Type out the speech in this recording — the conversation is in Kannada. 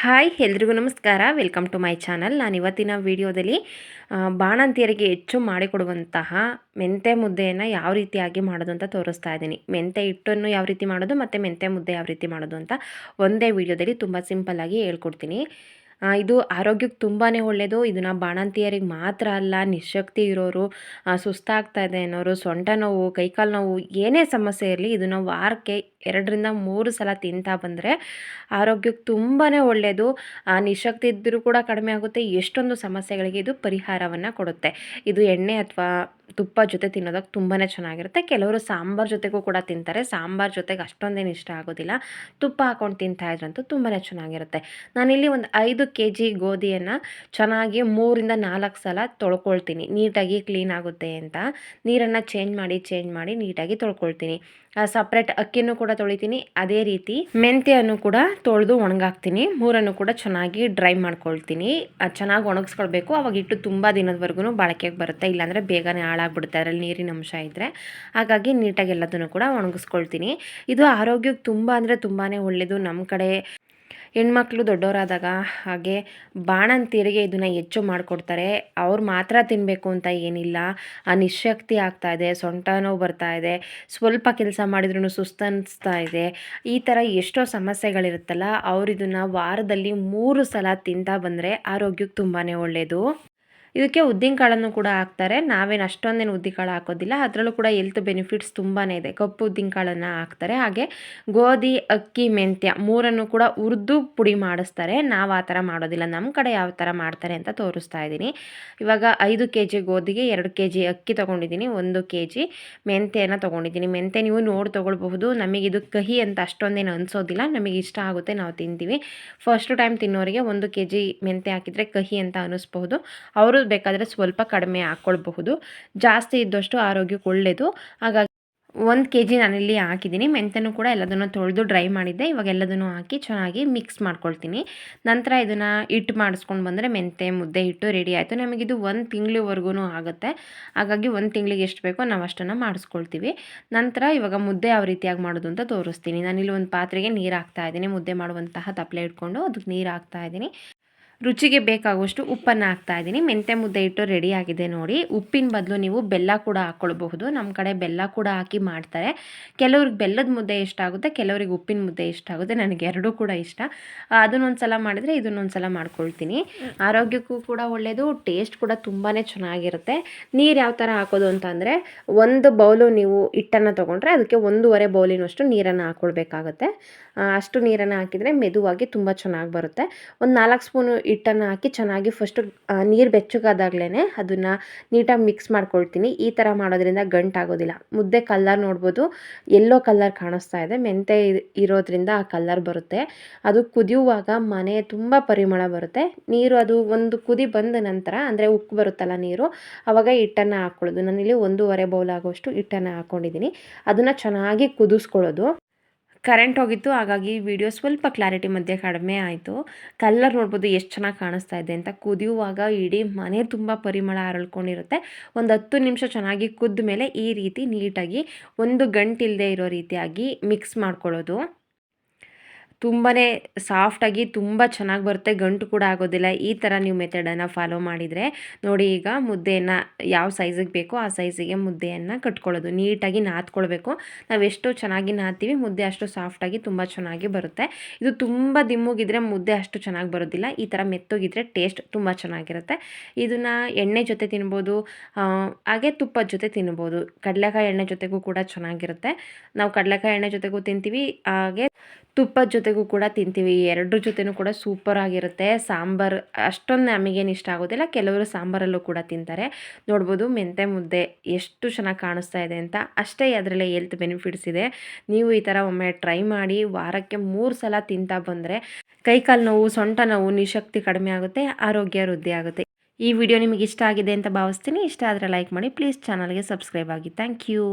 ಹಾಯ್, ಎಲ್ರಿಗೂ ನಮಸ್ಕಾರ. Welcome to my channel. ನಾನು ಇವತ್ತಿನ ವಿಡಿಯೋದಲ್ಲಿ ಬಾಣಂತಿಯರಿಗೆ ಹೆಚ್ಚು ಮಾಡಿಕೊಡುವಂತಹ ಮೆಂತೆ ಮುದ್ದೆಯನ್ನು ಯಾವ ರೀತಿಯಾಗಿ ಮಾಡೋದು ಅಂತ ತೋರಿಸ್ತಾ ಇದ್ದೀನಿ. ಮೆಂತೆ ಹಿಟ್ಟನ್ನು ಯಾವ ರೀತಿ ಮಾಡೋದು ಮತ್ತು ಮೆಂತೆ ಮುದ್ದೆ ಯಾವ ರೀತಿ ಮಾಡೋದು ಅಂತ ಒಂದೇ ವಿಡಿಯೋದಲ್ಲಿ ತುಂಬ ಸಿಂಪಲ್ಲಾಗಿ ಹೇಳ್ಕೊಡ್ತೀನಿ. ಇದು ಆರೋಗ್ಯಕ್ಕೆ ತುಂಬಾ ಒಳ್ಳೆಯದು ಇದನ್ನು ಬಾಣಂತಿಯರಿಗೆ ಮಾತ್ರ ಅಲ್ಲ, ನಿಶಕ್ತಿ ಇರೋರು ಸುಸ್ತಾಗ್ತಾ ಇದೆ ಅನ್ನೋರು, ಸೊಂಟ ನೋವು, ಕೈಕಾಲು ನೋವು ಏನೇ ಸಮಸ್ಯೆ ಇರಲಿ, ಇದನ್ನು ವಾರಕ್ಕೆ ಎರಡರಿಂದ ಮೂರು ಸಲ ತಿಂತಾ ಬಂದರೆ ಆರೋಗ್ಯಕ್ಕೆ ತುಂಬಾ ಒಳ್ಳೆಯದು ಆ, ನಿಶಕ್ತಿ ಇದ್ದರೂ ಕೂಡ ಕಡಿಮೆ ಆಗುತ್ತೆ. ಎಷ್ಟೊಂದು ಸಮಸ್ಯೆಗಳಿಗೆ ಇದು ಪರಿಹಾರವನ್ನು ಕೊಡುತ್ತೆ. ಇದು ಎಣ್ಣೆ ಅಥವಾ ತುಪ್ಪ ಜೊತೆ ತಿನ್ನೋದಕ್ಕೆ ತುಂಬಾ ಚೆನ್ನಾಗಿರುತ್ತೆ. ಕೆಲವರು ಸಾಂಬಾರ್ ಜೊತೆಗೂ ಕೂಡ ತಿಂತಾರೆ. ಸಾಂಬಾರ್ ಜೊತೆಗೆ ಅಷ್ಟೊಂದೇನು ಇಷ್ಟ ಆಗೋದಿಲ್ಲ. ತುಪ್ಪ ಹಾಕೊಂಡು ತಿಂತಾ ಇದ್ರಂತೂ ತುಂಬಾ ಚೆನ್ನಾಗಿರುತ್ತೆ. ನಾನಿಲ್ಲಿ ಒಂದು ಐದು ಕೆ ಜಿ ಗೋಧಿಯನ್ನು ಚೆನ್ನಾಗಿ ಮೂರಿಂದ ನಾಲ್ಕು ಸಲ ತೊಳ್ಕೊಳ್ತೀನಿ. ನೀಟಾಗಿ ಕ್ಲೀನ್ ಆಗುತ್ತೆ ಅಂತ. ನೀರನ್ನು ಚೇಂಜ್ ಮಾಡಿ ಚೇಂಜ್ ಮಾಡಿ ನೀಟಾಗಿ ತೊಳ್ಕೊಳ್ತೀನಿ. ಸಪ್ರೇಟ್ ಅಕ್ಕಿನೂ ಕೂಡ ತೊಳಿತೀನಿ. ಅದೇ ರೀತಿ ಮೆಂತ್ಯವನ್ನು ಕೂಡ ತೊಳೆದು ಒಣಗಾಕ್ತೀನಿ. ಮೂರನ್ನು ಕೂಡ ಚೆನ್ನಾಗಿ ಡ್ರೈ ಮಾಡ್ಕೊಳ್ತೀನಿ. ಚೆನ್ನಾಗಿ ಒಣಗಿಸ್ಕೊಳ್ಬೇಕು. ಅವಾಗ ಇಟ್ಟು ತುಂಬ ದಿನದವರೆಗೂ ಬಳಕೆಗೆ ಬರುತ್ತೆ. ಇಲ್ಲಾಂದರೆ ಬೇಗನೆ ಹಾಳಾಗ್ಬಿಡುತ್ತೆ. ಅದರಲ್ಲಿ ನೀರಿನ ಅಂಶ ಇದ್ದರೆ ಹಾಗಾಗಿ ನೀಟಾಗಿ ಎಲ್ಲದನ್ನು ಕೂಡ ಒಣಗಿಸ್ಕೊಳ್ತೀನಿ. ಇದು ಆರೋಗ್ಯಕ್ಕೆ ತುಂಬ ಅಂದರೆ ತುಂಬಾ ಒಳ್ಳೆಯದು ನಮ್ಮ ಕಡೆ ಹೆಣ್ಮಕ್ಳು ದೊಡ್ಡವರಾದಾಗ ಹಾಗೆ ಬಾಣಂತಿಯರಿಗೆ ಇದನ್ನು ಹೆಚ್ಚು ಮಾಡಿಕೊಡ್ತಾರೆ. ಅವ್ರು ಮಾತ್ರ ತಿನ್ನಬೇಕು ಅಂತ ಏನಿಲ್ಲ. ಆ ನಿಶಕ್ತಿ ಆಗ್ತಾ ಇದೆ, ಸೊಂಟ ನೋವು ಬರ್ತಾ ಇದೆ, ಸ್ವಲ್ಪ ಕೆಲಸ ಮಾಡಿದ್ರೂ ಸುಸ್ತನಿಸ್ತಾ ಇದೆ. ಈ ಥರ ಎಷ್ಟೋ ಸಮಸ್ಯೆಗಳಿರುತ್ತಲ್ಲ, ಅವ್ರು ಇದನ್ನು ವಾರದಲ್ಲಿ ಮೂರು ಸಲ ತಿಂತಾ ಬಂದರೆ ಆರೋಗ್ಯಕ್ಕೆ ತುಂಬಾ ಒಳ್ಳೆಯದು ಇದಕ್ಕೆ ಉದ್ದಿನಕಾಳನ್ನು ಕೂಡ ಹಾಕ್ತಾರೆ. ನಾವೇನು ಅಷ್ಟೊಂದೇನು ಉದ್ದಿನಕಾಳು ಹಾಕೋದಿಲ್ಲ. ಅದರಲ್ಲೂ ಕೂಡ ಹೆಲ್ತ್ ಬೆನಿಫಿಟ್ಸ್ ತುಂಬಾ ಇದೆ. ಕಪ್ಪು ಉದ್ದಿನಕಾಳನ್ನು ಹಾಕ್ತಾರೆ. ಹಾಗೆ ಗೋಧಿ, ಅಕ್ಕಿ, ಮೆಂತ್ಯ ಮೂರನ್ನು ಕೂಡ ಉರಿದು ಪುಡಿ ಮಾಡಿಸ್ತಾರೆ. ನಾವು ಆ ಥರ ಮಾಡೋದಿಲ್ಲ. ನಮ್ಮ ಕಡೆ ಯಾವ ಥರ ಮಾಡ್ತಾರೆ ಅಂತ ತೋರಿಸ್ತಾ ಇದ್ದೀನಿ. ಇವಾಗ ಐದು ಕೆ ಜಿ ಗೋಧಿಗೆ ಎರಡು ಕೆ ಜಿ ಅಕ್ಕಿ ತೊಗೊಂಡಿದ್ದೀನಿ. ಒಂದು ಕೆ ಜಿ ಮೆಂತ್ಯನ್ನು ತೊಗೊಂಡಿದ್ದೀನಿ. ಮೆಂತ್ಯ ನೀವು ನೋಡಿ ತೊಗೊಳ್ಬಹುದು. ಇದು ಕಹಿ ಅಂತ ಅಷ್ಟೊಂದೇನು ಅನಿಸೋದಿಲ್ಲ. ನಮಗೆ ಇಷ್ಟ ಆಗುತ್ತೆ, ನಾವು ತಿಂತೀವಿ. ಫಸ್ಟ್ ಟೈಮ್ ತಿನ್ನೋರಿಗೆ ಒಂದು ಕೆ ಜಿ ಮೆಂತ್ಯ ಹಾಕಿದರೆ ಕಹಿ ಅಂತ ಅನ್ನಿಸ್ಬಹುದು ಅವರು ಬೇಕಾದರೆ ಸ್ವಲ್ಪ ಕಡಿಮೆ ಹಾಕ್ಕೊಳ್ಬಹುದು ಜಾಸ್ತಿ ಇದ್ದಷ್ಟು ಆರೋಗ್ಯಕ್ಕೆ ಒಳ್ಳೆಯದು ಹಾಗಾಗಿ ಒಂದು ಕೆ ಜಿ ನಾನಿಲ್ಲಿ ಹಾಕಿದ್ದೀನಿ. ಮೆಂತ್ಯನೂ ಕೂಡ ಎಲ್ಲದನ್ನು ತೊಳೆದು ಡ್ರೈ ಮಾಡಿದ್ದೆ. ಇವಾಗ ಎಲ್ಲದನ್ನು ಹಾಕಿ ಚೆನ್ನಾಗಿ ಮಿಕ್ಸ್ ಮಾಡ್ಕೊಳ್ತೀನಿ. ನಂತರ ಇದನ್ನು ಹಿಟ್ಟು ಮಾಡಿಸ್ಕೊಂಡು ಬಂದರೆ ಮೆಂತೆ ಮುದ್ದೆ ಹಿಟ್ಟು ರೆಡಿ ಆಯಿತು. ನಮಗಿದು ಒಂದು ತಿಂಗಳವರೆಗೂ ಆಗುತ್ತೆ. ಹಾಗಾಗಿ ಒಂದು ತಿಂಗಳಿಗೆ ಎಷ್ಟು ಬೇಕೋ ನಾವು ಅಷ್ಟನ್ನು ಮಾಡಿಸ್ಕೊಳ್ತೀವಿ. ನಂತರ ಇವಾಗ ಮುದ್ದೆ ಯಾವ ರೀತಿಯಾಗಿ ಮಾಡೋದು ಅಂತ ತೋರಿಸ್ತೀನಿ. ನಾನಿಲ್ಲಿ ಒಂದು ಪಾತ್ರೆಗೆ ನೀರು ಹಾಕ್ತಾ ಇದ್ದೀನಿ. ಮುದ್ದೆ ಮಾಡುವಂತಹ ತಪ್ಪಲೆ ಇಟ್ಕೊಂಡು ಅದಕ್ಕೆ ನೀರು ಹಾಕ್ತಾ ಇದ್ದೀನಿ. ರುಚಿಗೆ ಬೇಕಾಗುವಷ್ಟು ಉಪ್ಪನ್ನು ಹಾಕ್ತಾ ಇದ್ದೀನಿ. ಮೆಂತ್ಯ ಮುದ್ದೆ ಇಟ್ಟು ರೆಡಿ ಆಗಿದೆ ನೋಡಿ. ಉಪ್ಪಿನ ಬದಲು ನೀವು ಬೆಲ್ಲ ಕೂಡ ಹಾಕ್ಕೊಳ್ಬಹುದು ನಮ್ಮ ಕಡೆ ಬೆಲ್ಲ ಕೂಡ ಹಾಕಿ ಮಾಡ್ತಾರೆ. ಕೆಲವ್ರಿಗೆ ಬೆಲ್ಲದ ಮುದ್ದೆ ಇಷ್ಟ ಆಗುತ್ತೆ, ಕೆಲವ್ರಿಗೆ ಉಪ್ಪಿನ ಮುದ್ದೆ ಇಷ್ಟ ಆಗುತ್ತೆ. ನನಗೆ ಎರಡೂ ಕೂಡ ಇಷ್ಟ. ಅದನ್ನೊಂದು ಸಲ ಮಾಡಿದರೆ ಇದನ್ನೊಂದು ಸಲ ಮಾಡ್ಕೊಳ್ತೀನಿ. ಆರೋಗ್ಯಕ್ಕೂ ಕೂಡ ಒಳ್ಳೆಯದು ಟೇಸ್ಟ್ ಕೂಡ ತುಂಬಾ ಚೆನ್ನಾಗಿರುತ್ತೆ. ನೀರು ಯಾವ ಥರ ಹಾಕೋದು ಅಂತ ಒಂದು ಬೌಲು ನೀವು ಹಿಟ್ಟನ್ನು ತೊಗೊಂಡ್ರೆ ಅದಕ್ಕೆ ಒಂದೂವರೆ ಬೌಲಿನಷ್ಟು ನೀರನ್ನು ಹಾಕ್ಕೊಳ್ಬೇಕಾಗುತ್ತೆ ಅಷ್ಟು ನೀರನ್ನು ಹಾಕಿದರೆ ಮೆದುವಾಗಿ ತುಂಬ ಚೆನ್ನಾಗಿ ಬರುತ್ತೆ. ಒಂದು ನಾಲ್ಕು ಸ್ಪೂನು ಹಿಟ್ಟನ್ನು ಹಾಕಿ ಚೆನ್ನಾಗಿ ಫಸ್ಟು ನೀರು ಬೆಚ್ಚಗಾದಾಗಲೇ ಅದನ್ನು ನೀಟಾಗಿ ಮಿಕ್ಸ್ ಮಾಡ್ಕೊಳ್ತೀನಿ. ಈ ಥರ ಮಾಡೋದ್ರಿಂದ ಗಂಟಾಗೋದಿಲ್ಲ ಮುದ್ದೆ ಕಲ್ಲರ್ ನೋಡ್ಬೋದು ಎಲ್ಲೋ ಕಲ್ಲರ್ ಕಾಣಿಸ್ತಾ ಇದೆ. ಮೆಂತೆ ಇರೋದ್ರಿಂದ ಆ ಕಲ್ಲರ್ ಬರುತ್ತೆ. ಅದು ಕುದಿಯುವಾಗ ಮನೆ ತುಂಬ ಪರಿಮಳ ಬರುತ್ತೆ. ನೀರು ಅದು ಒಂದು ಕುದಿ ಬಂದ ನಂತರ, ಅಂದರೆ ಉಕ್ಕು ಬರುತ್ತಲ್ಲ ನೀರು ಆವಾಗ ಹಿಟ್ಟನ್ನು ಹಾಕ್ಕೊಳ್ಳೋದು ನಾನಿಲ್ಲಿ ಒಂದೂವರೆ ಬೌಲ್ ಆಗೋಷ್ಟು ಹಿಟ್ಟನ್ನು ಹಾಕ್ಕೊಂಡಿದ್ದೀನಿ ಅದನ್ನು ಚೆನ್ನಾಗಿ ಕುದಿಸ್ಕೊಳ್ಳೋದು. ಕರೆಂಟ್ ಹೋಗಿತ್ತು, ಹಾಗಾಗಿ ವಿಡಿಯೋ ಸ್ವಲ್ಪ ಕ್ಲಾರಿಟಿ ಮಧ್ಯೆ ಕಡಿಮೆ ಆಯಿತು. ಕಲ್ಲರ್ ನೋಡ್ಬೋದು ಎಷ್ಟು ಚೆನ್ನಾಗಿ ಕಾಣಿಸ್ತಾ ಇದೆ ಅಂತ ಕುದಿಯುವಾಗ ಇಡೀ ಮನೆ ತುಂಬ ಪರಿಮಳ ಅರಳ್ಕೊಂಡಿರುತ್ತೆ. ಒಂದು ಹತ್ತು ನಿಮಿಷ ಚೆನ್ನಾಗಿ ಕುದ್ದ ಮೇಲೆ ಈ ರೀತಿ ನೀಟಾಗಿ ಒಂದು ಗಂಟಿಲ್ಲದೆ ಇರೋ ರೀತಿಯಾಗಿ ಮಿಕ್ಸ್ ಮಾಡ್ಕೊಳ್ಳೋದು. ತುಂಬಾ ಸಾಫ್ಟಾಗಿ ತುಂಬ ಚೆನ್ನಾಗಿ ಬರುತ್ತೆ. ಗಂಟು ಕೂಡ ಆಗೋದಿಲ್ಲ. ಈ ಥರ ನೀವು ಮೆಥಡನ್ನು ಫಾಲೋ ಮಾಡಿದರೆ ನೋಡಿ ಈಗ ಮುದ್ದೆಯನ್ನು ಯಾವ ಸೈಜಿಗೆ ಬೇಕೋ ಆ ಸೈಜಿಗೆ ಮುದ್ದೆಯನ್ನು ಕಟ್ಕೊಳ್ಳೋದು. ನೀಟಾಗಿ ನಾದ್ಕೊಳ್ಬೇಕು. ನಾವು ಎಷ್ಟು ಚೆನ್ನಾಗಿ ನಾತೀವಿ ಮುದ್ದೆ ಅಷ್ಟು ಸಾಫ್ಟಾಗಿ ತುಂಬ ಚೆನ್ನಾಗಿ ಬರುತ್ತೆ. ಇದು ತುಂಬ ದಿಮ್ಮುಗಿದ್ರೆ ಮುದ್ದೆ ಅಷ್ಟು ಚೆನ್ನಾಗಿ ಬರೋದಿಲ್ಲ. ಈ ಥರ ಮೆತ್ತಗಿದ್ರೆ ಟೇಸ್ಟ್ ತುಂಬ ಚೆನ್ನಾಗಿರುತ್ತೆ. ಇದನ್ನು ಎಣ್ಣೆ ಜೊತೆ ತಿನ್ಬೋದು ಹಾಗೆ ತುಪ್ಪದ ಜೊತೆ ತಿನ್ಬೋದು. ಕಡಲೆಕಾಯಿ ಎಣ್ಣೆ ಜೊತೆಗೂ ಕೂಡ ಚೆನ್ನಾಗಿರುತ್ತೆ. ನಾವು ಕಡಲೆಕಾಯಿ ಎಣ್ಣೆ ಜೊತೆಗೂ ತಿಂತೀವಿ, ಹಾಗೆ ತುಪ್ಪದ ಜೊತೆಗೂ ಕೂಡ ತಿಂತೀವಿ. ಎರಡರ ಜೊತೆನೂ ಕೂಡ ಸೂಪರ್ ಆಗಿರುತ್ತೆ. ಸಾಂಬಾರು ಅಷ್ಟೊಂದು ನಮಗೇನು ಇಷ್ಟ ಆಗೋದಿಲ್ಲ. ಕೆಲವರು ಸಾಂಬಾರಲ್ಲೂ ಕೂಡ ತಿಂತಾರೆ. ನೋಡ್ಬೋದು ಮೆಂತೆ ಮುದ್ದೆ ಎಷ್ಟು ಚೆನ್ನಾಗಿ ಕಾಣಿಸ್ತಾ ಇದೆ ಅಂತ. ಅಷ್ಟೇ ಅದರಲ್ಲೇ ಹೆಲ್ತ್ ಬೆನಿಫಿಟ್ಸ್ ಇದೆ. ನೀವು ಈ ಥರ ಒಮ್ಮೆ ಟ್ರೈ ಮಾಡಿ ವಾರಕ್ಕೆ ಮೂರು ಸಲ ತಿಂತಾ ಬಂದರೆ ಕೈಕಾಲು ನೋವು, ಸೊಂಟ ನೋವು, ನಿಶಕ್ತಿ ಕಡಿಮೆ ಆಗುತ್ತೆ, ಆರೋಗ್ಯ ವೃದ್ಧಿ ಆಗುತ್ತೆ. ಈ ವಿಡಿಯೋ ನಿಮಗೆ ಇಷ್ಟ ಆಗಿದೆ ಅಂತ ಭಾವಿಸ್ತೀನಿ. ಇಷ್ಟ ಆದರೆ ಲೈಕ್ ಮಾಡಿ. ಪ್ಲೀಸ್ ಚಾನಲ್ಗೆ ಸಬ್ಸ್ಕ್ರೈಬ್ ಆಗಿ. Thank you